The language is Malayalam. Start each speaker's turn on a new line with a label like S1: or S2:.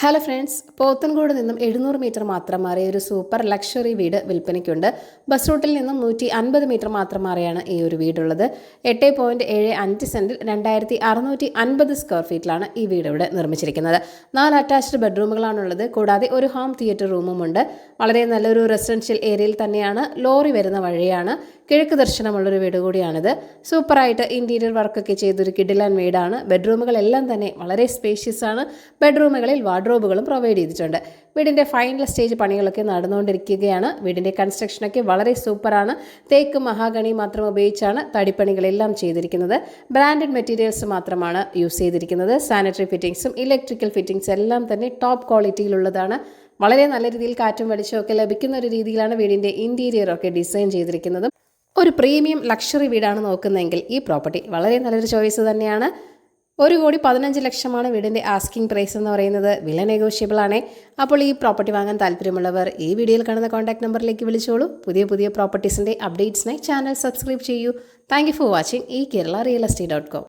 S1: ഹലോ ഫ്രണ്ട്സ് പോത്തൻകോട് നിന്നും എഴുന്നൂറ് മീറ്റർ മാത്രം മാറിയ ഒരു സൂപ്പർ ലക്ഷറി വീട് വിൽപ്പനയ്ക്കുണ്ട്. ബസ് റൂട്ടിൽ നിന്നും നൂറ്റി അൻപത് മീറ്റർ മാത്രം മാറിയാണ് ഈ ഒരു വീടുള്ളത്. എട്ട് പോയിന്റ് ഏഴ് അഞ്ച് സെന്റിൽ രണ്ടായിരത്തി അറുന്നൂറ്റി അൻപത് സ്ക്വയർ ഫീറ്റിലാണ് ഈ വീട് ഇവിടെ നിർമ്മിച്ചിരിക്കുന്നത്. നാല് അറ്റാച്ച്ഡ് ബെഡ്റൂമുകളാണുള്ളത് കൂടാതെ ഒരു ഹോം തിയേറ്റർ റൂമുമുണ്ട് വളരെ നല്ലൊരു റെസിഡൻഷ്യൽ ഏരിയയിൽ തന്നെയാണ്. ലോറി വരുന്ന വഴിയാണ്. കിഴക്ക് ദർശനമുള്ളൊരു വീട് കൂടിയാണിത്. സൂപ്പറായിട്ട് ഇന്റീരിയർ വർക്കൊക്കെ ചെയ്തൊരു കിഡിലാൻ വീടാണ്. ബെഡ്റൂമുകളെല്ലാം തന്നെ വളരെ സ്പേഷ്യസ് ആണ്. ബെഡ്റൂമുകളിൽ വാർഡ്രോബുകളും പ്രൊവൈഡ് ചെയ്തിട്ടുണ്ട്. വീടിന്റെ ഫൈനൽ സ്റ്റേജ് പണികളൊക്കെ നടന്നുകൊണ്ടിരിക്കുകയാണ്. വീടിന്റെ കൺസ്ട്രക്ഷനൊക്കെ വളരെ സൂപ്പറാണ് തേക്ക് മഹാഗണി മാത്രം ഉപയോഗിച്ചാണ് തടിപ്പണികളെല്ലാം ചെയ്തിരിക്കുന്നത്. ബ്രാൻഡഡ് മെറ്റീരിയൽസ് മാത്രമാണ് യൂസ് ചെയ്തിരിക്കുന്നത്. സാനിറ്ററി ഫിറ്റിംഗ്സും ഇലക്ട്രിക്കൽ ഫിറ്റിംഗ്സ് എല്ലാം തന്നെ ടോപ്പ് ക്വാളിറ്റിയിലുള്ളതാണ് വളരെ നല്ല രീതിയിൽ കാറ്റും വെളിച്ചമൊക്കെ ലഭിക്കുന്ന ഒരു രീതിയിലാണ് വീടിന്റെ ഇന്റീരിയർ ഒക്കെ ഡിസൈൻ ചെയ്തിരിക്കുന്നത്. ഒരു പ്രീമിയം ലക്ഷറി വീടാണ് നോക്കുന്നതെങ്കിൽ ഈ പ്രോപ്പർട്ടി വളരെ നല്ലൊരു ചോയ്സ് തന്നെയാണ്. ഒരു കോടി പതിനഞ്ച് ലക്ഷമാണ് വീടിന്റെ ആസ്കിംഗ് പ്രൈസ് എന്ന് പറയുന്നത്. വില നെഗോഷ്യബിൾ ആണ്. അപ്പോൾ ഈ പ്രോപ്പർട്ടി വാങ്ങാൻ താല്പര്യമുള്ളവർ ഈ വീഡിയോയിൽ കാണുന്ന കോൺടാക്ട് നമ്പറിലേക്ക് വിളിച്ചോളൂ. പുതിയ പുതിയ പ്രോപ്പർട്ടീസിന്റെ അപ്ഡേറ്റ്സിനായി ചാനൽ സബ്സ്ക്രൈബ് ചെയ്യൂ. താങ്ക് ഫോർ വാച്ചിങ് ഈ Kerala real estate dot com.